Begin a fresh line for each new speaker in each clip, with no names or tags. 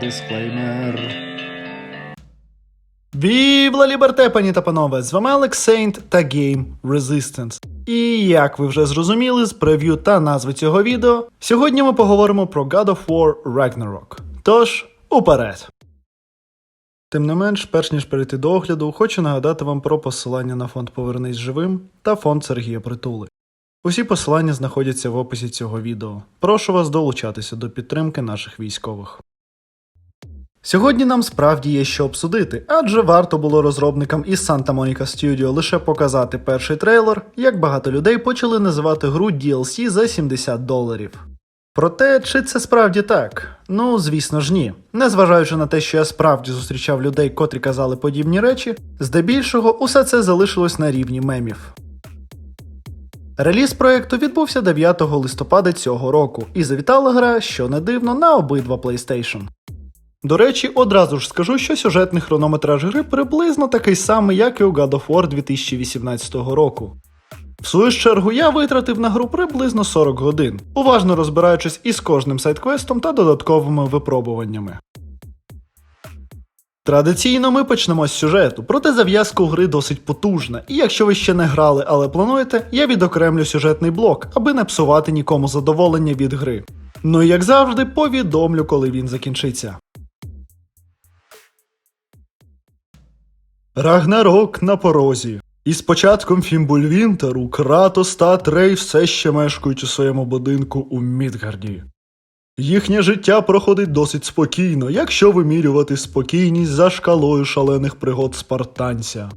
дисклеймер. Вівла Ліберте, пані та панове! З вами Алекс Сейнт та Game Resistance. І як ви вже зрозуміли з прев'ю та назви цього відео, сьогодні ми поговоримо про God of War Ragnarok. Тож, уперед! Тим не менш, перш ніж перейти до огляду, хочу нагадати вам про посилання на фонд Повернись живим та фонд Сергія Притули. Усі посилання знаходяться в описі цього відео. Прошу вас долучатися до підтримки наших військових. Сьогодні нам справді є що обсудити, адже варто було розробникам із Santa Monica Studio лише показати перший трейлер, як багато людей почали називати гру DLC за 70 доларів. Проте, чи це справді так? Ну, звісно ж ні. Незважаючи на те, що я справді зустрічав людей, котрі казали подібні речі, здебільшого усе це залишилось на рівні мемів. Реліз проекту відбувся 9 листопада цього року, і завітала гра, що не дивно, на обидва PlayStation. До речі, одразу ж скажу, що сюжетний хронометраж гри приблизно такий самий, як і у God of War 2018 року. В свою чергу я витратив на гру приблизно 40 годин, уважно розбираючись із кожним сайдквестом та додатковими випробуваннями. Традиційно ми почнемо з сюжету, проте зав'язка у гри досить потужна, і якщо ви ще не грали, але плануєте, я відокремлю сюжетний блок, аби не псувати нікому задоволення від гри. Ну і як завжди, повідомлю, коли він закінчиться. Рагнарок на порозі. І з початком Фімбульвінтеру Кратос та Атрей все ще мешкають у своєму будинку у Мідгарді. Їхнє життя проходить досить спокійно, якщо вимірювати спокійність за шкалою шалених пригод спартанця.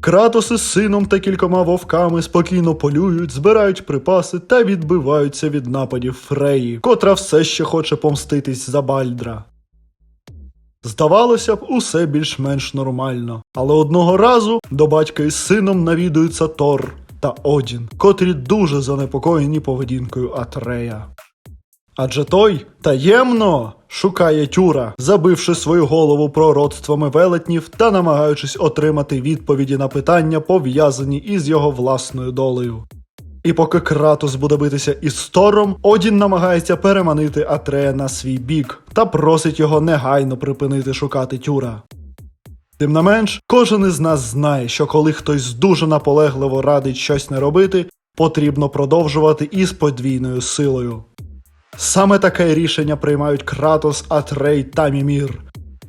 Кратос із сином та кількома вовками спокійно полюють, збирають припаси та відбиваються від нападів Фреї, котра все ще хоче помститись за Бальдра. Здавалося б, усе більш-менш нормально. Але одного разу до батька із сином навідуються Тор та Одін, котрі дуже занепокоєні поведінкою Атрея. Адже той таємно шукає тюра, забивши свою голову пророцтвами велетнів та намагаючись отримати відповіді на питання, пов'язані із його власною долею. І поки Кратос буде битися із Тором, Одін намагається переманити Атрея на свій бік та просить його негайно припинити шукати тюра. Тим не менш, кожен із нас знає, що коли хтось дуже наполегливо радить щось не робити, потрібно продовжувати із подвійною силою. Саме таке рішення приймають Кратос, Атрей та Мімір,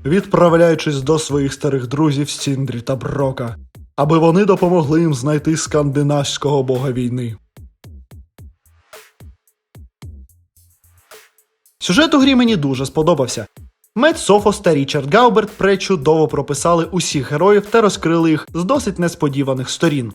відправляючись до своїх старих друзів Сіндрі та Брока, аби вони допомогли їм знайти скандинавського бога війни. Сюжет у грі мені дуже сподобався. Мед Софос та Річард Гауберт пречудово прописали усіх героїв та розкрили їх з досить несподіваних сторін.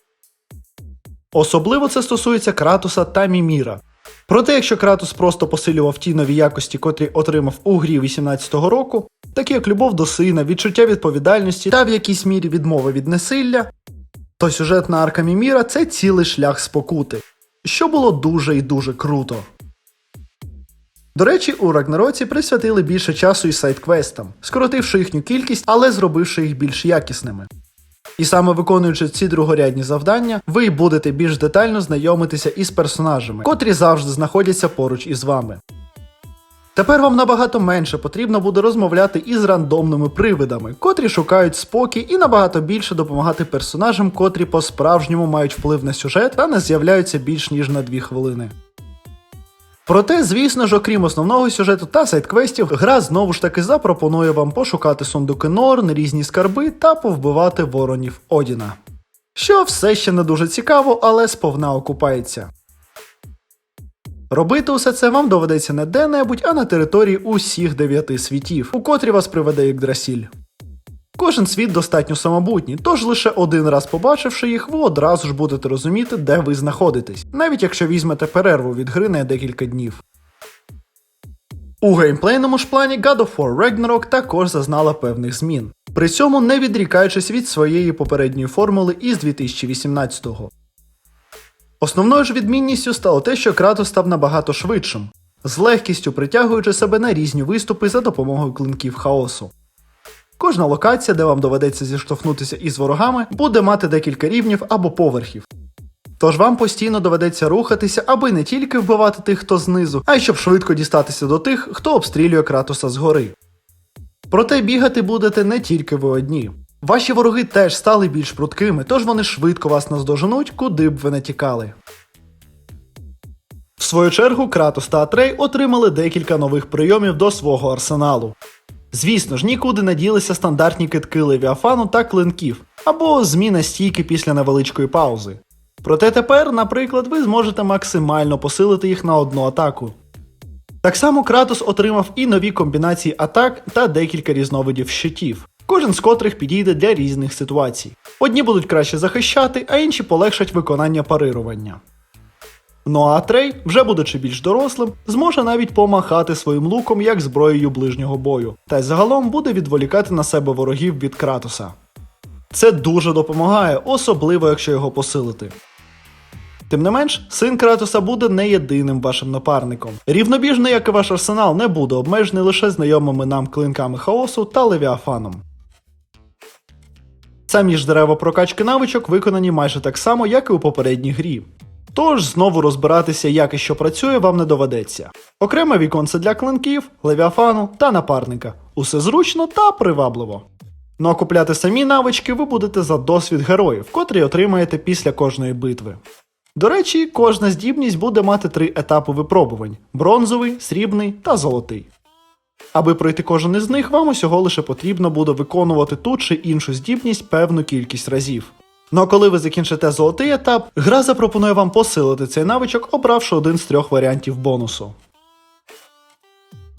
Особливо це стосується Кратоса та Міміра. Проте, якщо Кратос просто посилював ті нові якості, котрі отримав у грі 18-го року, такі як любов до сина, відчуття відповідальності та в якійсь мірі відмови від несилля, то сюжетна арка Міміра це цілий шлях спокути, що було дуже і дуже круто. До речі, у Рагнароці присвятили більше часу і сайт-квестам, скоротивши їхню кількість, але зробивши їх більш якісними. І саме виконуючи ці другорядні завдання, ви будете більш детально знайомитися із персонажами, котрі завжди знаходяться поруч із вами. Тепер вам набагато менше потрібно буде розмовляти із рандомними привидами, котрі шукають спокій і набагато більше допомагати персонажам, котрі по-справжньому мають вплив на сюжет та не з'являються більш ніж на 2 хвилини. Проте, звісно ж, окрім основного сюжету та сайт-квестів, гра знову ж таки запропонує вам пошукати сундуки Норн, різні скарби та повбивати воронів Одіна. Що все ще не дуже цікаво, але сповна окупається. Робити усе це вам доведеться не де-небудь, а на території усіх дев'яти світів, у котрі вас приведе Ігдрасіль. Кожен світ достатньо самобутній, тож лише один раз побачивши їх, ви одразу ж будете розуміти, де ви знаходитесь, навіть якщо візьмете перерву від гри на декілька днів. У геймплейному ж плані God of War Ragnarok також зазнала певних змін, при цьому не відрікаючись від своєї попередньої формули із 2018-го. Основною ж відмінністю стало те, що Кратос став набагато швидшим, з легкістю притягуючи себе на різні виступи за допомогою клинків хаосу. Кожна локація, де вам доведеться зіштовхнутися із ворогами, буде мати декілька рівнів або поверхів. Тож вам постійно доведеться рухатися, аби не тільки вбивати тих, хто знизу, а й щоб швидко дістатися до тих, хто обстрілює Кратоса згори. Проте бігати будете не тільки ви одні. Ваші вороги теж стали більш пруткими, тож вони швидко вас наздоженуть, куди б ви не тікали. В свою чергу, Кратос та Атрей отримали декілька нових прийомів до свого арсеналу. Звісно ж, нікуди не ділися стандартні китки Левіафану та клинків, або зміна стійки після невеличкої паузи. Проте тепер, наприклад, ви зможете максимально посилити їх на одну атаку. Так само Кратос отримав і нові комбінації атак та декілька різновидів щитів, кожен з котрих підійде для різних ситуацій. Одні будуть краще захищати, а інші полегшать виконання парирування. Ну а Трей, вже будучи більш дорослим, зможе навіть помахати своїм луком як зброєю ближнього бою, та й загалом буде відволікати на себе ворогів від Кратоса. Це дуже допомагає, особливо якщо його посилити. Тим не менш, син Кратоса буде не єдиним вашим напарником. Рівнобіжно, як і ваш арсенал, не буде обмежений лише знайомими нам клинками хаосу та левіафаном. Самі ж дерева прокачки навичок виконані майже так само, як і у попередній грі. Тож знову розбиратися, як і що працює, вам не доведеться. Окреме віконце для клинків, левіафану та напарника. Усе зручно та привабливо. Ну а купляти самі навички ви будете за досвід героїв, котрі отримаєте після кожної битви. До речі, кожна здібність буде мати три етапи випробувань: бронзовий, срібний та золотий. Аби пройти кожен із них, вам усього лише потрібно буде виконувати ту чи іншу здібність певну кількість разів. Ну а коли ви закінчите золотий етап, гра запропонує вам посилити цей навичок, обравши один з трьох варіантів бонусу.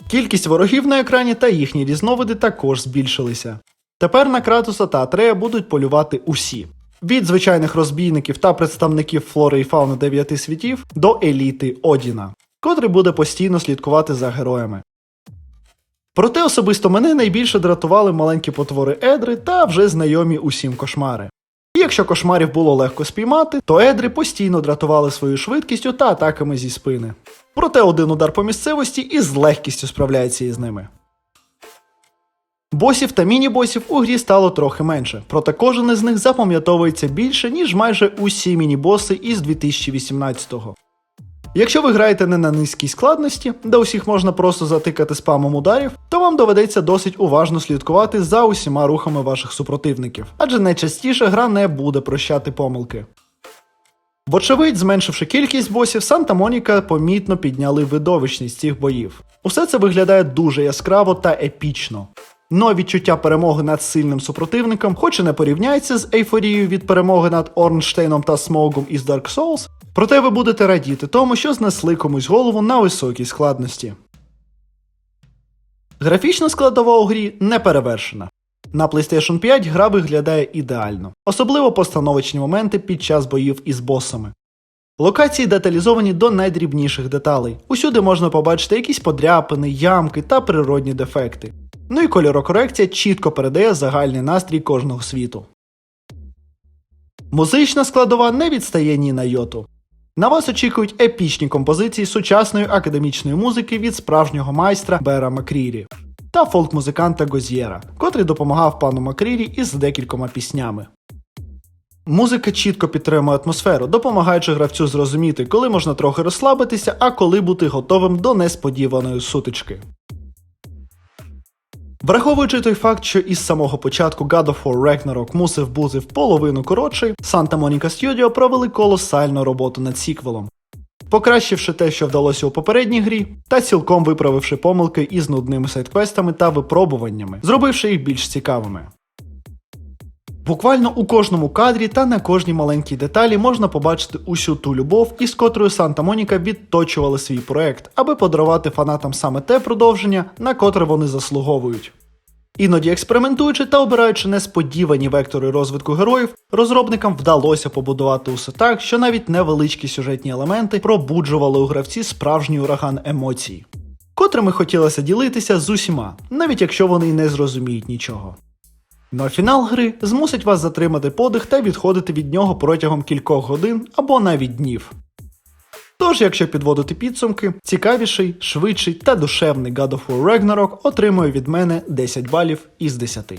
Кількість ворогів на екрані та їхні різновиди також збільшилися. Тепер на Кратуса та Атрея будуть полювати усі. Від звичайних розбійників та представників флори і фауни дев'яти світів до еліти Одіна, котрий буде постійно слідкувати за героями. Проте особисто мене найбільше дратували маленькі потвори Едри та вже знайомі усім кошмари. Якщо кошмарів було легко спіймати, то едри постійно дратували своєю швидкістю та атаками зі спини. Проте один удар по місцевості і з легкістю справляється із ними. Босів та міні-босів у грі стало трохи менше, проте кожен із них запам'ятовується більше, ніж майже усі міні-боси із 2018-го. Якщо ви граєте не на низькій складності, де усіх можна просто затикати спамом ударів, то вам доведеться досить уважно слідкувати за усіма рухами ваших супротивників, адже найчастіше гра не буде прощати помилки. Вочевидь, зменшивши кількість босів, Санта Моніка помітно підняли видовищність цих боїв. Усе це виглядає дуже яскраво та епічно. Но відчуття перемоги над сильним супротивником, хоч і не порівняється з ейфорією від перемоги над Орнштейном та Смогом із Dark Souls, проте ви будете радіти тому, що знесли комусь голову на високій складності. Графічна складова у грі не перевершена. На PlayStation 5 гра виглядає ідеально, особливо постановочні моменти під час боїв із босами. Локації деталізовані до найдрібніших деталей. Усюди можна побачити якісь подряпини, ямки та природні дефекти. Ну і кольорокорекція чітко передає загальний настрій кожного світу. Музична складова не відстає ні на йоту. На вас очікують епічні композиції сучасної академічної музики від справжнього майстра Бера Макрірі та фолк-музиканта Гозєра, котрий допомагав пану Макрірі із декількома піснями. Музика чітко підтримує атмосферу, допомагаючи гравцю зрозуміти, коли можна трохи розслабитися, а коли бути готовим до несподіваної сутички. Враховуючи той факт, що із самого початку God of War Ragnarok мусив бути в половину коротший, Santa Monica Studio провели колосальну роботу над сіквелом, покращивши те, що вдалося у попередній грі, та цілком виправивши помилки із нудними сайдквестами та випробуваннями, зробивши їх більш цікавими. Буквально у кожному кадрі та на кожній маленькій деталі можна побачити усю ту любов, із котрою Санта Моніка відточували свій проект, аби подарувати фанатам саме те продовження, на котре вони заслуговують. Іноді експериментуючи та обираючи несподівані вектори розвитку героїв, розробникам вдалося побудувати усе так, що навіть невеличкі сюжетні елементи пробуджували у гравці справжній ураган емоцій, котрими хотілося ділитися з усіма, навіть якщо вони не зрозуміють нічого. А фінал гри змусить вас затримати подих та відходити від нього протягом кількох годин або навіть днів. Тож, якщо підводити підсумки, цікавіший, швидший та душевний God of War Ragnarok отримує від мене 10 балів із 10.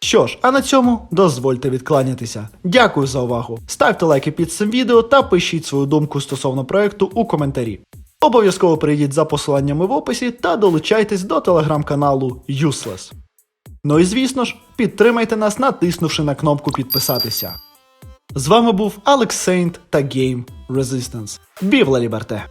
Що ж, а на цьому дозвольте відкланятися. Дякую за увагу. Ставте лайки під цим відео та пишіть свою думку стосовно проекту у коментарі. Обов'язково перейдіть за посиланнями в описі та долучайтесь до телеграм-каналу Useless. Ну і звісно ж, підтримайте нас, натиснувши на кнопку підписатися. З вами був Алекс Сейнт та Game Resistance. Бівла Ліберте!